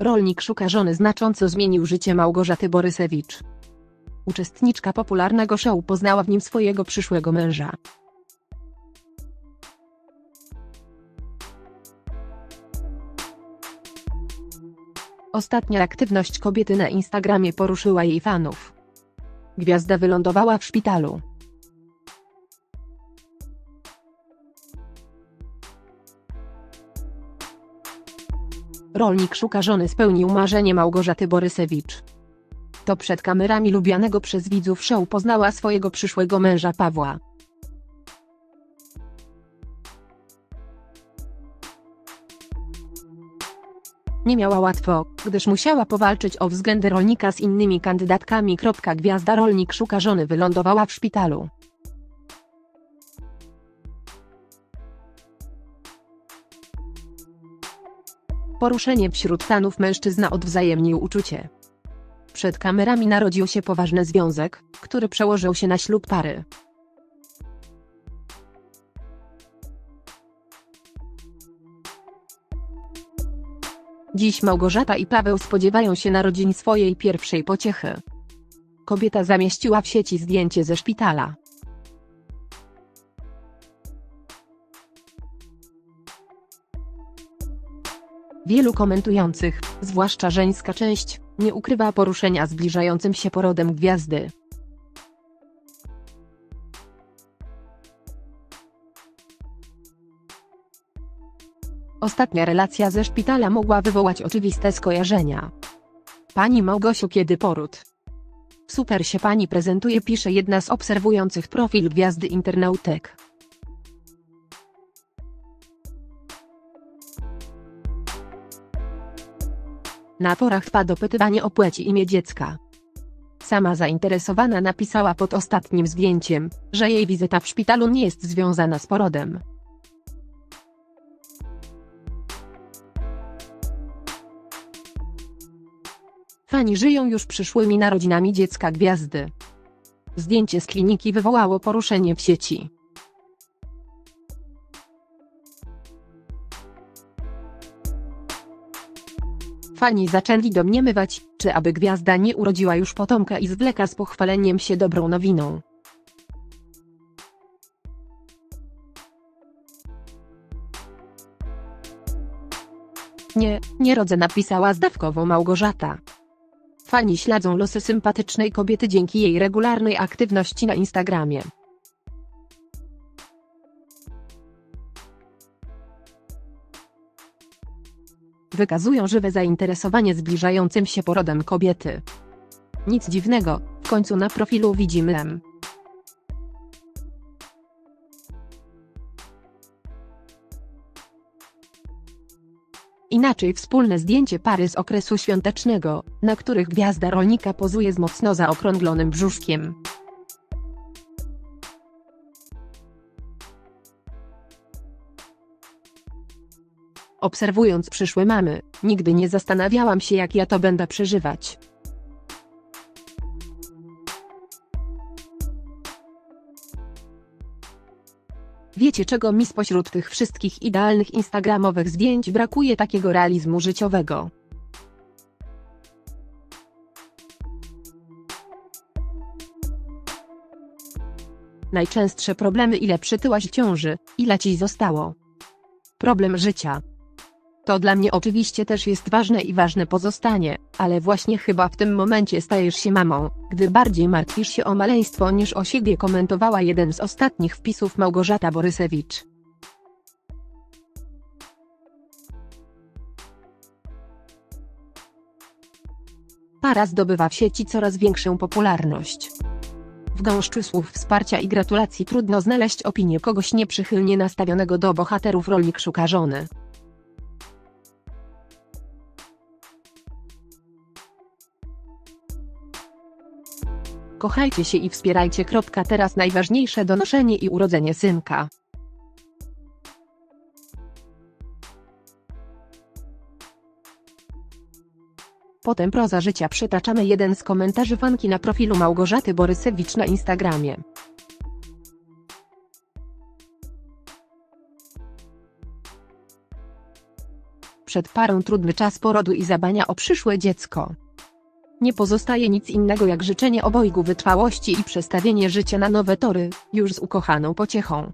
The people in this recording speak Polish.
Rolnik szuka żony znacząco zmienił życie Małgorzaty Borysewicz. Uczestniczka popularnego show poznała w nim swojego przyszłego męża. Ostatnia aktywność kobiety na Instagramie poruszyła jej fanów. Gwiazda wylądowała w szpitalu. Rolnik szuka żony spełnił marzenie Małgorzaty Borysewicz. To przed kamerami lubianego przez widzów show poznała swojego przyszłego męża Pawła. Nie miała łatwo, gdyż musiała powalczyć o względy rolnika z innymi kandydatkami. Gwiazda rolnik szuka żony wylądowała w szpitalu. Poruszenie wśród fanów mężczyzna odwzajemnił uczucie. Przed kamerami narodził się poważny związek, który przełożył się na ślub pary. Dziś Małgorzata i Paweł spodziewają się narodzin swojej pierwszej pociechy. Kobieta zamieściła w sieci zdjęcie ze szpitala. Wielu komentujących, zwłaszcza żeńska część, nie ukrywa poruszenia zbliżającym się porodem gwiazdy. Ostatnia relacja ze szpitala mogła wywołać oczywiste skojarzenia. Pani Małgosiu kiedy poród? Super się pani prezentuje pisze jedna z obserwujących profil gwiazdy internautek. Na porach trwa dopytywanie o płeć i imię dziecka. Sama zainteresowana napisała pod ostatnim zdjęciem, że jej wizyta w szpitalu nie jest związana z porodem. Fani żyją już przyszłymi narodzinami dziecka gwiazdy. Zdjęcie z kliniki wywołało poruszenie w sieci. Fani zaczęli domniemywać, czy aby gwiazda nie urodziła już potomka i zwleka z pochwaleniem się dobrą nowiną. Nie, nie rodzę napisała zdawkowo Małgorzata. Fani śledzą losy sympatycznej kobiety dzięki jej regularnej aktywności na Instagramie. Wykazują żywe zainteresowanie zbliżającym się porodem kobiety. Nic dziwnego, w końcu na profilu widzimy M. Inaczej wspólne zdjęcie pary z okresu świątecznego, na których gwiazda rolnika pozuje z mocno zaokrąglonym brzuszkiem. Obserwując przyszłe mamy, nigdy nie zastanawiałam się jak ja to będę przeżywać. Wiecie czego mi spośród tych wszystkich idealnych instagramowych zdjęć brakuje takiego realizmu życiowego. Najczęstsze problemy ile przytyłaś ciąży, ile ci zostało. Problem życia. To dla mnie oczywiście też jest ważne i ważne pozostanie, ale właśnie chyba w tym momencie stajesz się mamą, gdy bardziej martwisz się o maleństwo niż o siebie komentowała jeden z ostatnich wpisów Małgorzata Borysewicz. Para zdobywa w sieci coraz większą popularność. W gąszczu słów wsparcia i gratulacji trudno znaleźć opinię kogoś nieprzychylnie nastawionego do bohaterów rolnik szuka żony. Kochajcie się i wspierajcie. Teraz najważniejsze donoszenie i urodzenie synka. Potem proza życia przytaczamy jeden z komentarzy fanki na profilu Małgorzaty Borysewicz na Instagramie. Przed parą trudny czas porodu i zabania o przyszłe dziecko. Nie pozostaje nic innego jak życzenie obojgu wytrwałości i przestawienie życia na nowe tory, już z ukochaną pociechą.